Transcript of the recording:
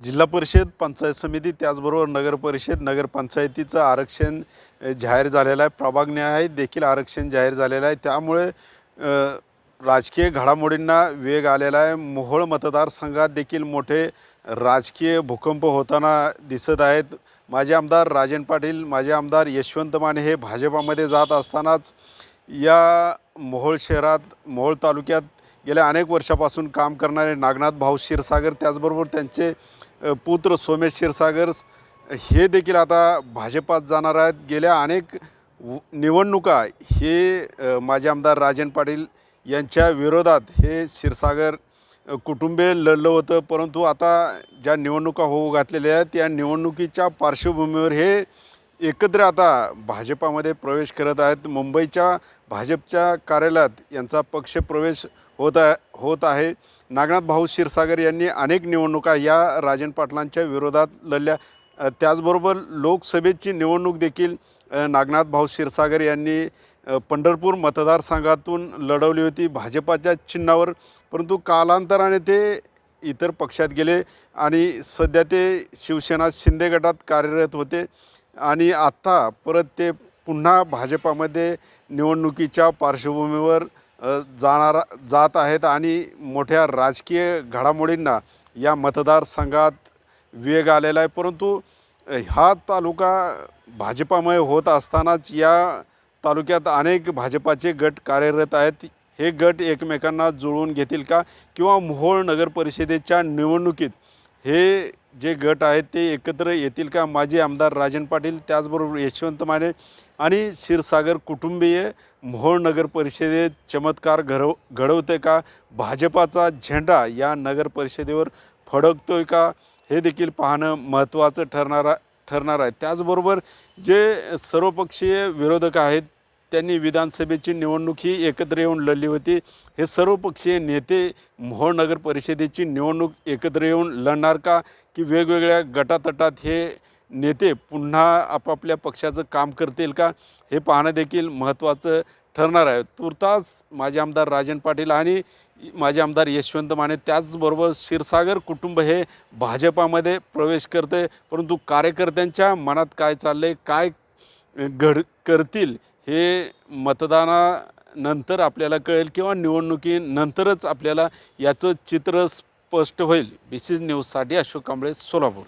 जिल्हा परिषद पंचायत समिती त्याचबरोबर नगरपरिषद नगरपंचायतीचं आरक्षण जाहीर झालेलं आहे. प्रभागन्याय देखील आरक्षण जाहीर झालेलं आहे. त्यामुळे राजकीय घडामोडींना वेग आलेला आहे. मोहोळ मतदारसंघात देखील मोठे राजकीय भूकंप होताना दिसत आहेत. माजी आमदार राजन पाटील माजी आमदार यशवंत माने हे भाजपामध्ये जात असतानाच या मोहोळ शहरात मोहोळ तालुक्यात गेल्या अनेक वर्षापासून काम करणारे नागनाथ भाऊ क्षीरसागर त्याचबरोबर त्यांचे पुत्र सोमेश क्षीरसागर हे देखील आता भाजपात जाणार आहेत. गेल्या अनेक व- निवडणुका हे माजी आमदार राजन पाटील यांच्या विरोधात हे क्षीरसागर कुटुंबे लढलं होतं. परंतु आता ज्या निवडणुका होऊ घातलेल्या आहेत त्या निवडणुकीच्या पार्श्वभूमीवर हे एकत्र आता भाजपामध्ये प्रवेश करत आहेत. मुंबईच्या भाजपच्या कार्यालयात यांचा पक्षप्रवेश होत आहे होत आहे. नागनाथ भाऊ क्षीरसागर यांनी अनेक निवडणुका या राजन पाटलांच्या विरोधात लढल्या. त्याचबरोबर लोकसभेची निवडणूक देखील नागनाथ भाऊ क्षीरसागर यांनी पंढरपूर मतदारसंघातून लढवली होती भाजपाच्या चिन्हावर. परंतु कालांतराने ते इतर पक्षात गेले आणि सध्या ते शिवसेना शिंदे गटात कार्यरत होते. आणि आत्ता परत ते पुन्हा भाजपामध्ये निवडणुकीच्या पार्श्वभूमीवर जाणारा जात आहेत आणि मोठ्या राजकीय घडामोडींना या मतदारसंघात वेग आलेला आहे. परंतु हा तालुका भाजपामय होत असतानाच या तालुक्यात अनेक भाजपाचे गट कार्यरत आहेत. हे गट एकमेकांना जुळवून घेतील का? किंवा मोहोळ नगर परिषदेच्या निवडणुकीत हे जे गट आहेत ते एकत्र येतील का? माजी आमदार राजन पाटील त्याचबरोबर यशवंत माने आणि क्षीरसागर कुटुंबीय मोहोळ नगर परिषदेत चमत्कार घडव घडवते का? भाजपाचा झेंडा या नगर परिषदेवर फडकतोय का? हे देखील पाहणं महत्त्वाचं ठरणारा ठरणार आहे. त्याचबरोबर जे सर्वपक्षीय विरोधक आहेत त्यांनी विधानसभेची निवडणूक ही एकत्र येऊन लढली होती. हे सर्वपक्षीय नेते मोहोळ नगर परिषदेची निवडणूक एकत्र येऊन लढणार का? की वेगवेगळ्या गटातटात हे नेते पुन्हा आपापल्या पक्षाचं काम करतील का? हे पाहणं देखील महत्त्वाचं ठरणार आहे. तुर्तास माझे आमदार राजन पाटील आणि माझे आमदार यशवंत माने त्याचबरोबर क्षीरसागर कुटुंब हे भाजपामध्ये प्रवेश करते. परंतु कार्यकर्त्यांच्या मनात काय चाललं आहे काय घड करतील? हे मतदानानंतर आपल्याला कळेल किंवा निवडणुकीनंतरच आपल्याला याचं चित्र स्पष्ट होईल. बी सी न्यूजसाठी अशोक कांबळे सोलापूर.